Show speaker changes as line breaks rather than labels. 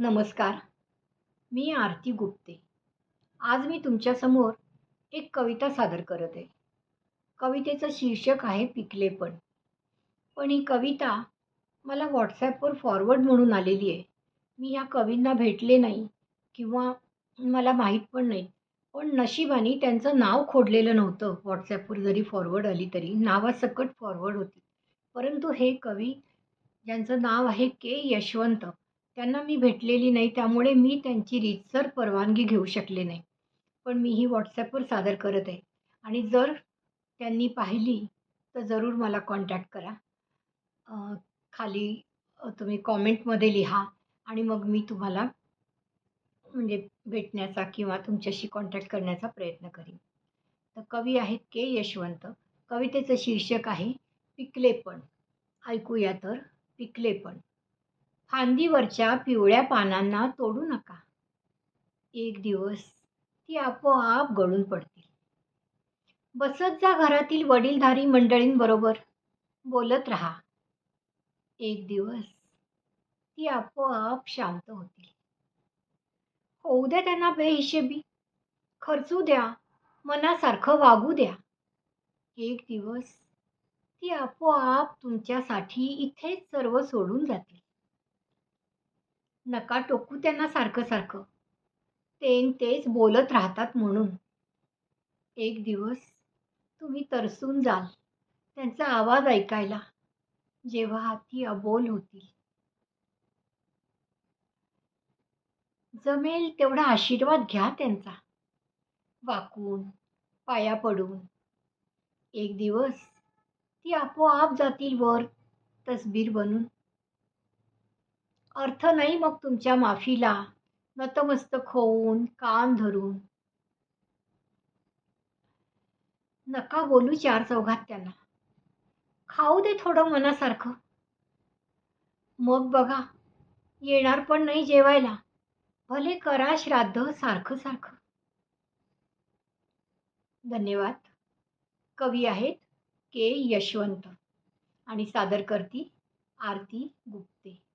नमस्कार. मी आरती गुप्ते. आज मी तुमच्यासमोर एक कविता सादर करत आहे. कवितेचं शीर्षक आहे पिकले पण. पण ही कविता मला व्हॉट्सॲपवर फॉरवर्ड म्हणून आलेली आहे. मी ह्या कवींना भेटले नाही किंवा मला माहीत पण नाही. पण नशिबाने त्यांचं नाव खोडलेलं नव्हतं व्हॉट्सॲपवर जरी फॉरवर्ड आली तरी. नावासकट फॉरवर्ड होती. परंतु हे कवी ज्यांचं नाव आहे के यशवंत त्यांना मी भेटलेली नाही त्यामुळे मी त्यांची रीतसर परवानगी घेऊ शकले नाही. पण मी ही व्हॉट्सॲपवर सादर करत आहे. आणि जर त्यांनी पाहिली तर जरूर मला कॉन्टॅक्ट करा. खाली तुम्ही कॉमेंटमध्ये लिहा. आणि मग मी तुम्हाला म्हणजे भेटण्याचा किंवा तुमच्याशी कॉन्टॅक्ट करण्याचा प्रयत्न करीन. तर कवी आहेत के यशवंत. कवितेचं शीर्षक आहे पिकले पण. ऐकूया तर पिकले पण. फांदीवरच्या पिवळ्या पानांना तोडू नका. एक दिवस ती आपोआप गळून पडतील. बसत जा घरातील वडीलधारी मंडळींबरोबर. बोलत राहा. एक दिवस ती आपोआप शांत होतील. होऊ द्या त्यांना बेहिशेबी. खर्चू द्या. मनासारखं वागू द्या. एक दिवस ती आपोआप तुमच्यासाठी इथेच सर्व सोडून जातील. नका टोकू त्यांना सारखं सारखं. ते तेच बोलत राहतात म्हणून. एक दिवस तुम्ही तरसून जाल त्यांचा आवाज ऐकायला जेव्हा ती अबोल होतील. जमेल तेवढा आशीर्वाद घ्या त्यांचा. वाकून पाया पडून. एक दिवस ती आपोआप जातील वर तसबीर बनून. अर्थ नाही मग तुमच्या माफीला. नतमस्तक होऊन कान धरून. नका बोलू चार चौघात त्यांना. खाऊ दे थोडं मनासारखं. मग बघा येणार पण नाही जेवायला. भले करा श्राद्ध सारखं सारखं. धन्यवाद. कवी आहेत के यशवंत आणि सादर करती आरती गुप्ते.